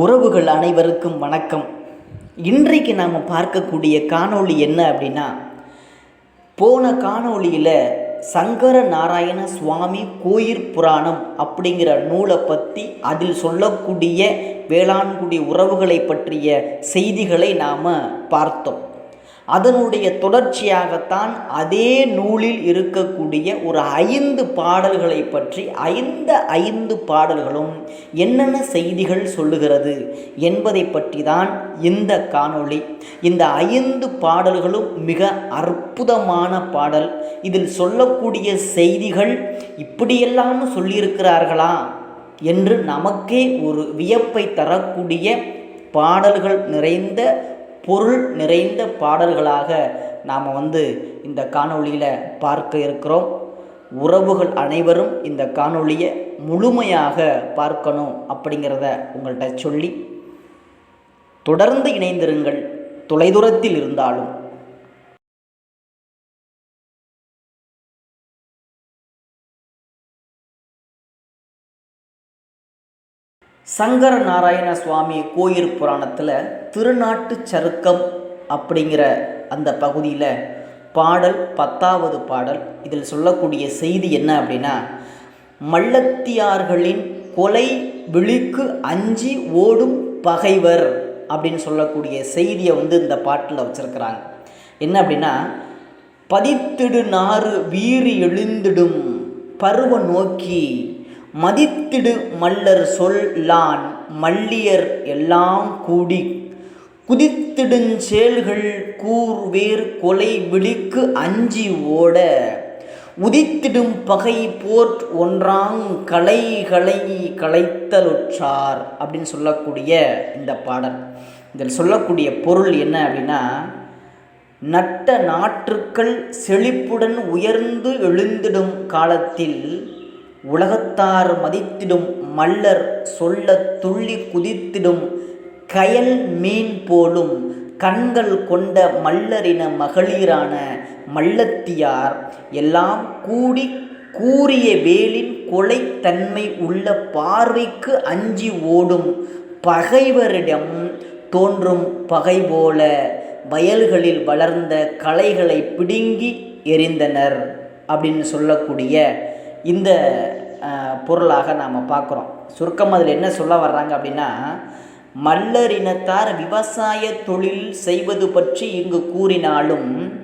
உறவுகள் அனைவருக்கும் வணக்கம். இன்றைக்கு நாம் பார்க்கக்கூடிய காணொளி என்ன அப்படின்னா போன காணொளியில் சங்கர நாராயண சுவாமி கோயிற் புராணம் அப்படிங்கிற நூலை பற்றி அதில் சொல்லக்கூடிய வேளாண்குடி உறவுகளை பற்றிய செய்திகளை நாம் பார்த்தோம். அதனுடைய தொடர்ச்சியாகத்தான் அதே நூலில் இருக்கக்கூடிய ஒரு ஐந்து பாடல்களை பற்றி ஐந்து ஐந்து பாடல்களும் என்னென்ன செய்திகள் சொல்லுகிறது என்பதை பற்றி தான் இந்த காணொளி. இந்த ஐந்து பாடல்களும் மிக அற்புதமான பாடல். இதில் சொல்லக்கூடிய செய்திகள் இப்படியெல்லாம் சொல்லியிருக்கிறார்களா என்று நமக்கே ஒரு வியப்பை தரக்கூடிய பாடல்கள் நிறைந்த பொருள் நிறைந்த பாடல்களாக நாம் வந்து இந்த காணொளியில் பார்க்க இருக்கிறோம். உறவுகள் அனைவரும் இந்த காணொளியை முழுமையாக பார்க்கணும் அப்படிங்கிறத உங்கள்கிட்ட சொல்லி தொடர்ந்து இணைந்திருங்கள். தொலைதூரத்தில் இருந்தாலும் சங்கர நாராயண சுவாமி கோயில் புராணத்தில் திருநாட்டு சருக்கம் அப்படிங்கிற அந்த பகுதியில் பாடல் பத்தாவது பாடல் இதில் சொல்லக்கூடிய செய்தி என்ன அப்படின்னா மல்லத்தியார்களின் கொலை விழிக்கு அஞ்சி ஓடும் பகைவர் அப்படின்னு சொல்லக்கூடிய செய்தியை வந்து இந்த பாட்டில் வச்சுருக்கிறாங்க. என்ன அப்படின்னா பதித்திடு நாறு வீறி எழுந்திடும் பருவ நோக்கி மதித்திடு மல்லர் சொல்லான் மல்லியர் எல்லாம் கூடி. குதித்திடுஞ்சேல்கள் கூர்வேர் கொலை விழிக்கு அஞ்சி ஓட. உதித்திடும் பகை போர்ட் ஒன்றாங் கலைகளை கலைத்தலுற்றார் அப்படின்னு சொல்லக்கூடிய இந்த பாடல். இதில் சொல்லக்கூடிய பொருள் என்ன அப்படின்னா நட்ட நாற்றுக்கள் செழிப்புடன் உயர்ந்து எழுந்திடும் காலத்தில் உலகத்தார் மதித்திடும் மல்லர் சொல்ல துள்ளி குதித்திடும் கயல் மீன் போலும் கண்கள் கொண்ட மல்லரின மகளிரான மல்லத்தியார் எல்லாம் கூடி கூறிய வேலின் கொலைத்தன்மை உள்ள பார்வைக்கு அஞ்சி ஓடும் பகைவரிடம் தோன்றும் பகை போல வயல்களில் வளர்ந்த களைகளை பிடுங்கி எரிந்தனர் அப்படின்னு சொல்லக்கூடிய இந்த பொருளாக நாம் பார்க்குறோம். சுருக்கம் அதில் என்ன சொல்ல வர்றாங்க அப்படின்னா மல்லரினத்தார் விவசாய தொழில் செய்வது பற்றி இங்கு கூறினாலும்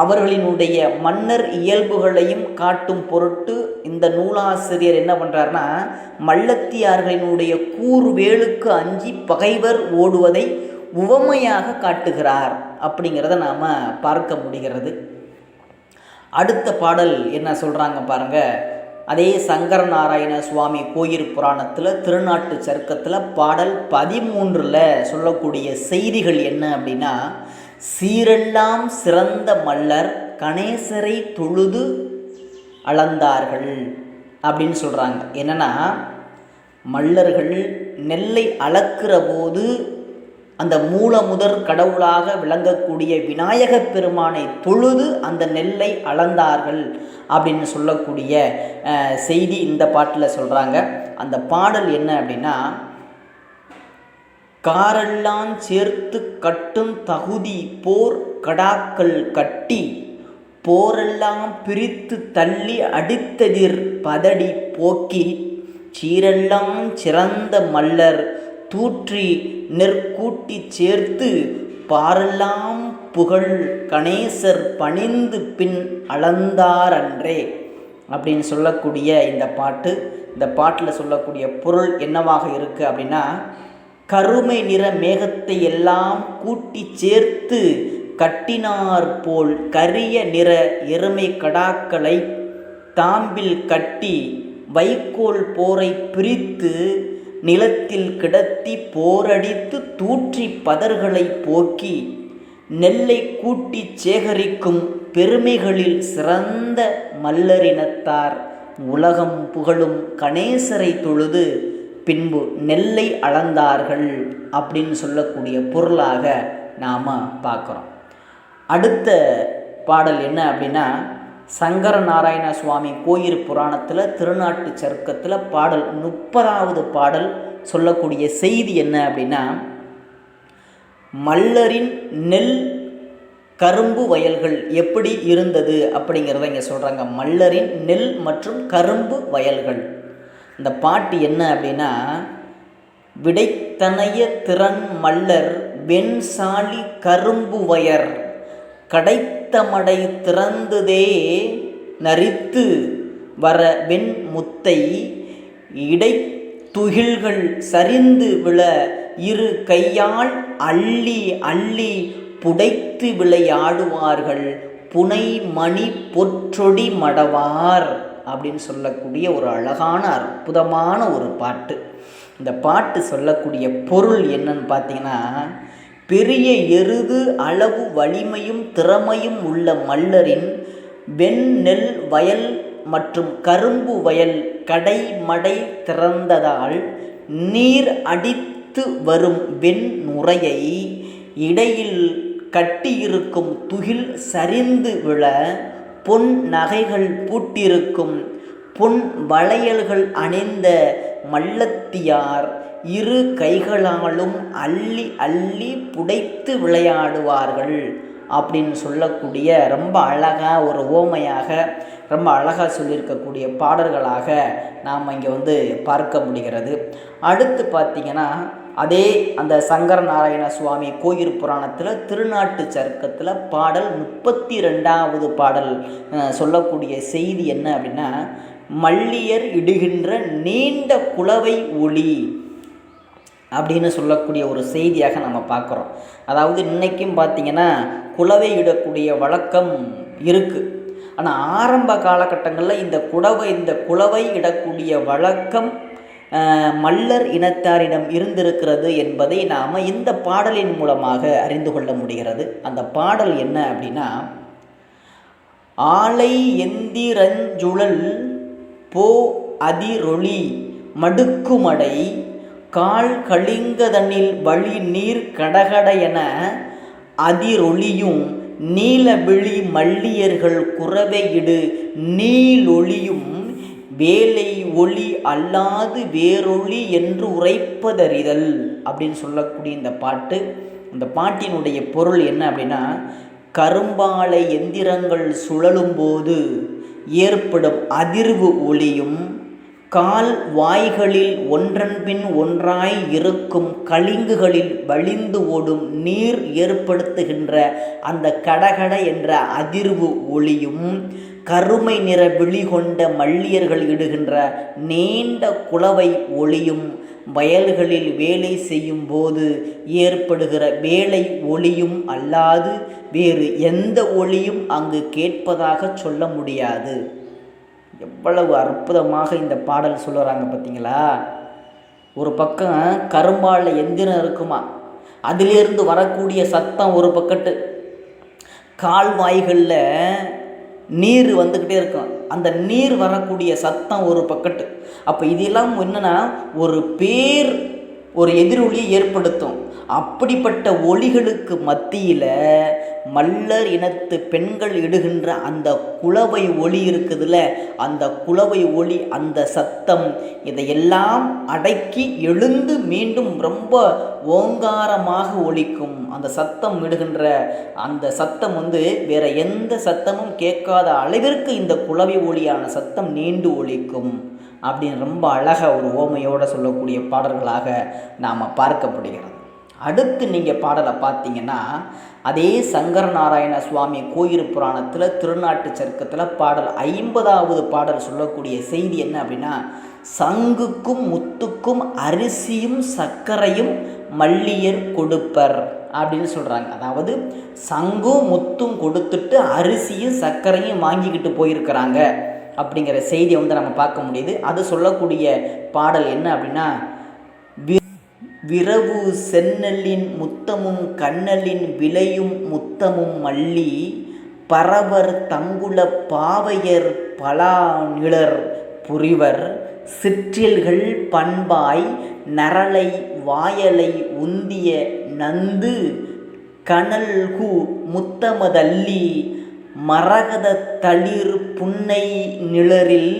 அவர்களினுடைய மன்னர் இயல்புகளையும் காட்டும் பொருட்டு இந்த நூலாசிரியர் என்ன பண்ணுறாருனா மல்லத்தியார்களினுடைய கூர்வேலுக்கு அஞ்சி பகைவர் ஓடுவதை உவமையாக காட்டுகிறார். அப்படிங்கிறத நாம் பார்க்க முடிகிறது. அடுத்த பாடல் என்ன சொல்கிறாங்க பாருங்கள் அதே சங்கர நாராயண சுவாமி கோயில் புராணத்தில் திருநாட்டு சருக்கத்தில் பாடல் பதிமூன்றில் சொல்லக்கூடிய செய்திகள் என்ன அப்படின்னா சீரெல்லாம் சிறந்த மல்லர் கணேசரை தொழுது அளந்தார்கள் அப்படின்னு சொல்கிறாங்க என்னென்னா மல்லர்கள் நெல்லை அளக்கிற போது அந்த மூல முதற் கடவுளாக விளங்கக்கூடிய விநாயகப் பெருமானை தொழுது அந்த நெல்லை அளந்தார்கள் அப்படின்னு சொல்லக்கூடிய செய்தி இந்த பாட்டில் சொல்கிறாங்க அந்த பாடல் என்ன அப்படின்னா காரெல்லாம் சேர்த்து கட்டும் தகுதி போர் கடாக்கள் கட்டி போரெல்லாம் பிரித்து தள்ளி அடித்ததிர் பதடி போக்கி சீரெல்லாம் சிறந்த மல்லர் தூற்றி நெற்கூட்டி சேர்த்து பாரெல்லாம் புகழ் கணேசர் பணிந்து பின் அளந்தாரன்றே. அப்படின்னு சொல்லக்கூடிய இந்த பாட்டு இந்த பாட்டில் சொல்லக்கூடிய பொருள் என்னவாக இருக்குது அப்படின்னா கருமை நிற மேகத்தை எல்லாம் கூட்டி சேர்த்து கட்டினார் போல் கரிய நிற எருமை கடாக்களை தாம்பில் கட்டி வைக்கோல் போரை பிரித்து நிலத்தில் கிடத்தி போரடித்து தூற்றி பதர்களை போக்கி நெல்லை கூட்டி சேகரிக்கும் பெருமைகளில் சிறந்த மல்லரினத்தார். உலகம் புகழும் கணேசரை தொழுது பின்பு நெல்லை அளந்தார்கள் அப்படின்னு சொல்லக்கூடிய பொருளாக நாம் பார்க்குறோம். அடுத்த பாடல் என்ன அப்படின்னா சங்கர நாராயண சுவாமி கோயில் புராணத்தில் திருநாட்டு சருக்கத்தில் பாடல் முப்பதாவது பாடல் சொல்லக்கூடிய செய்தி என்ன அப்படின்னா மல்லரின் நெல் கரும்பு வயல்கள் எப்படி இருந்தது அப்படிங்கிறத இங்கே சொல்கிறாங்க மல்லரின் நெல் மற்றும் கரும்பு வயல்கள். இந்த பாட்டு என்ன அப்படின்னா விடைத்தனைய திறன் மல்லர் வெண்சாலி கரும்பு வயர். கடைத்தமடை திறந்துதே நரித்து வர வெண்முத்தை இடை துகில்கள் சரிந்து விழ இரு கையால் அள்ளி அள்ளி புடைத்து விளையாடுவார்கள். புனை மணி பொற்றொடி மடவார் அப்படின்னு சொல்லக்கூடிய ஒரு அழகான அற்புதமான ஒரு பாட்டு. இந்த பாட்டு சொல்லக்கூடிய பொருள் என்னன்னு பார்த்தீங்கன்னா பெரிய எருது அளவு வலிமையும் திறமையும் உள்ள மல்லரின் வெண் நெல் வயல் மற்றும் கரும்பு வயல் கடை மடை திறந்ததால் நீர் அடித்து வரும் வெண் நுரையை இடையில் கட்டியிருக்கும் துகில் சரிந்து விழ பொன் நகைகள் பூட்டிருக்கும் பொன் வளையல்கள் அணிந்த மல்லத்தியார் இரு கைகளாலும் அள்ளி அள்ளி புடைத்து விளையாடுவார்கள் அப்படின்னு சொல்லக்கூடிய ரொம்ப அழகாக ஒரு ஓமையாக ரொம்ப அழகாக சொல்லியிருக்கக்கூடிய பாடல்களாக நாம் இங்கே வந்து பார்க்க முடிகிறது. அடுத்து பார்த்திங்கன்னா அதே அந்த சங்கர நாராயண சுவாமி கோயில் புராணத்தில் திருநாட்டு சருக்கத்தில் பாடல் முப்பத்தி ரெண்டாவது பாடல் சொல்லக்கூடிய செய்தி என்ன அப்படின்னா மல்லியர் இடுகின்ற நீண்ட குலவை ஒளி அப்படின்னு சொல்லக்கூடிய ஒரு செய்தியாக நம்ம பார்க்குறோம். அதாவது இன்றைக்கும் பார்த்திங்கன்னா குலவை இடக்கூடிய வழக்கம் இருக்குது ஆனால் ஆரம்ப காலகட்டங்களில் இந்த குடவை இந்த குலவை இடக்கூடிய வழக்கம் மல்லர் இனத்தாரிடம் இருந்திருக்கிறது என்பதை நாம் இந்த பாடலின் மூலமாக அறிந்து கொள்ள முடிகிறது. அந்த பாடல் என்ன அப்படின்னா ஆலை எந்திரஞ்சுழல் போ அதிரொளி மடுக்குமடை கால் கலிங்கதனில் வழி நீர் கடகட என அதிரொளியும் நீலவிழி மல்லியர்கள் குறவையிடு நீலொளியும் வேலை ஒளி அல்லாது வேறொளி என்று உரைப்பதறிதல் அப்படின்னு சொல்லக்கூடிய இந்த பாட்டு. இந்த பாட்டினுடைய பொருள் என்ன அப்படின்னா கரும்பாலை எந்திரங்கள் சுழலும்போது ஏற்படும் அதிர்வு ஒளியும் கால் வாய்களில் ஒன்றன்பின் ஒன்றாய் இருக்கும் கலிங்குகளில் வழிந்து ஓடும் நீர் ஏற்படுத்துகின்ற அந்த கடகட என்ற அதிர்வு ஒளியும் கருமை நிற விழி கொண்ட மல்லியர்கள் இடுகின்ற நீண்ட குளவை ஒளியும் வயல்களில் வேலை செய்யும் போது ஏற்படுகிற வேலை ஒளியும் அல்லாது வேறு எந்த ஒளியும் அங்கு கேட்பதாக சொல்ல முடியாது. எவ்வளவு அற்புதமாக இந்த பாடல் சொல்லுறாங்க பார்த்தீங்களா? ஒரு பக்கம் கரும்பாலில் எந்திரம் இருக்குமா? அதிலிருந்து வரக்கூடிய சத்தம் ஒரு பக்கத்து. கால்வாய்களில் நீர் வந்துக்கிட்டே இருக்கும். அந்த நீர் வரக்கூடிய சத்தம் ஒரு பக்கத்து. அப்போ இதெல்லாம் என்னென்னா ஒரு பேர் ஒரு எதிரொலியை ஏற்படுத்தும். அப்படிப்பட்ட ஒளிகளுக்கு மத்தியில் மல்லர் இனத்து பெண்கள் இடுகின்ற அந்த குளவை ஒளி இருக்குதுல்ல அந்த குளவை ஒளி அந்த சத்தம் இதையெல்லாம் அடக்கி எழுந்து மீண்டும் ரொம்ப ஓங்காரமாக ஒழிக்கும் அந்த சத்தம் இடுகின்ற அந்த சத்தம் வந்து வேற எந்த சத்தமும் கேட்காத அளவிற்கு இந்த குளவை ஒளியான சத்தம் நீண்டு ஒழிக்கும் அப்படின்னு ரொம்ப அழகாக ஒரு ஓமையோடு சொல்லக்கூடிய பாடல்களாக நாம் பார்க்கப்படுகிறது. அடுத்து நீங்கள் பாடலை பார்த்தீங்கன்னா அதே சங்கர நாராயண சுவாமி கோயில் புராணத்தில் திருநாட்டு சருக்கத்தில் பாடல் ஐம்பதாவது பாடல் சொல்லக்கூடிய செய்தி என்ன அப்படின்னா சங்குக்கும் முத்துக்கும் அரிசியும் சர்க்கரையும் மல்லியர் கொடுப்பர் அப்படின்னு சொல்கிறாங்க அதாவது சங்கும் முத்தும் கொடுத்துட்டு அரிசியும் சர்க்கரையும் வாங்கிக்கிட்டு போயிருக்கிறாங்க அப்படிங்கிற செய்தியை வந்து நம்ம பார்க்க முடியுது. அது சொல்லக்கூடிய பாடல் என்ன அப்படின்னா விரவு செந்நெல்லின் முத்தமும் கண்ணலின் விளையும் முத்தமும் மல்லி பரவர் தங்குல பாவையர் பலா நிழர் புரிவர் சிற்றில்கள் பண்பாய் நரலை வாயலை உந்திய நந்து கனல்கு முத்தமதல்லி மரகத தளிர் புன்னை நிழரில்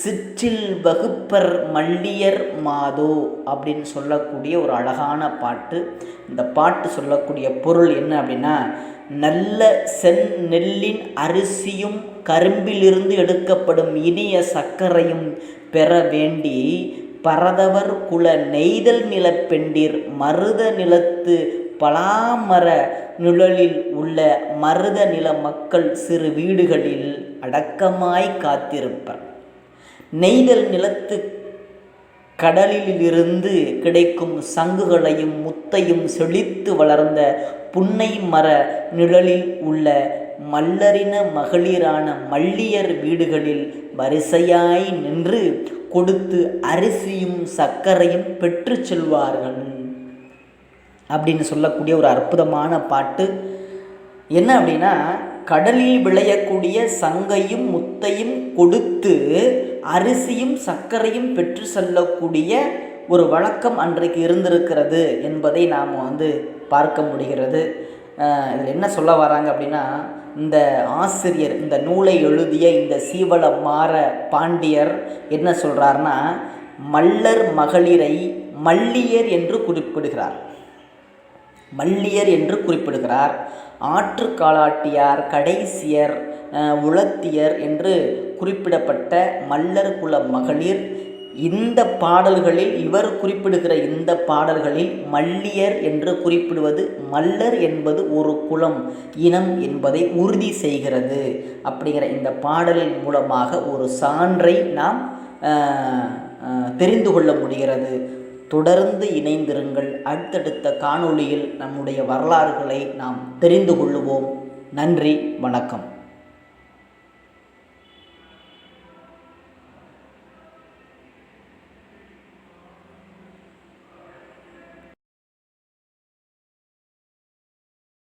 சிற்றில் வகுப்பர் மல்லியர் மாதோ அப்படின்னு சொல்லக்கூடிய ஒரு அழகான பாட்டு. இந்த பாட்டு சொல்லக்கூடிய பொருள் என்ன அப்படின்னா நல்ல செந் நெல்லின் அரிசியும் கரும்பிலிருந்து எடுக்கப்படும் இனிய சர்க்கரையும் பெற வேண்டி பரதவர் குல நெய்தல் நிலப்பெண்டிர் மருத நிலத்து பலாமர நிழலில் உள்ள மருத நில மக்கள் சிறு வீடுகளில் அடக்கமாய் காத்திருப்பர். நெய்தல் நிலத்து கடலிலிருந்து கிடைக்கும் சங்குகளையும் முத்தையும் செழித்து வளர்ந்த புன்னை மர நிழலில் உள்ள மல்லரின மகளிரான மல்லியர் வீடுகளில் வரிசையாய் நின்று கொடுத்து அரிசியும் சர்க்கரையும் பெற்று செல்வார்கள் அப்படின்னு சொல்லக்கூடிய ஒரு அற்புதமான பாட்டு. என்ன அப்படின்னா கடலில் விளையக்கூடிய சங்கையும் முத்தையும் கொடுத்து அரிசியும் சர்க்கரையும் பெற்று செல்லக்கூடிய ஒரு வழக்கம் அன்றைக்கு இருந்திருக்கிறது என்பதை நாம் வந்து பார்க்க முடிகிறது. இதில் என்ன சொல்ல வராங்க அப்படின்னா இந்த ஆசிரியர் இந்த நூலை எழுதிய இந்த சீவல மாற பாண்டியர் என்ன சொல்கிறார்னா மல்லர் மகளிரை மல்லியர் என்று குறிப்பிடுகிறார். மல்லியர் என்று குறிப்பிடுகிறார். ஆற்று காலாட்டியார் கடைசியர் உளத்தியர் என்று குறிப்பிடப்பட்ட மல்லர் குல மகளிர். இந்த பாடல்களில் இவர் குறிப்பிடுகிற இந்த பாடல்களில் மல்லியர் என்று குறிப்பிடுவது மல்லர் என்பது ஒரு குலம் இனம் என்பதை உறுதி செய்கிறது. அப்படிங்கிற இந்த பாடலின் மூலமாக ஒரு சான்றை நாம் தெரிந்து கொள்ள முடிகிறது. தொடர்ந்து இணைந்திருங்கள். அடுத்தடுத்த காணொளியில் நம்முடைய வரலாறுகளை நாம் தெரிந்து கொள்ளுவோம். நன்றி வணக்கம்.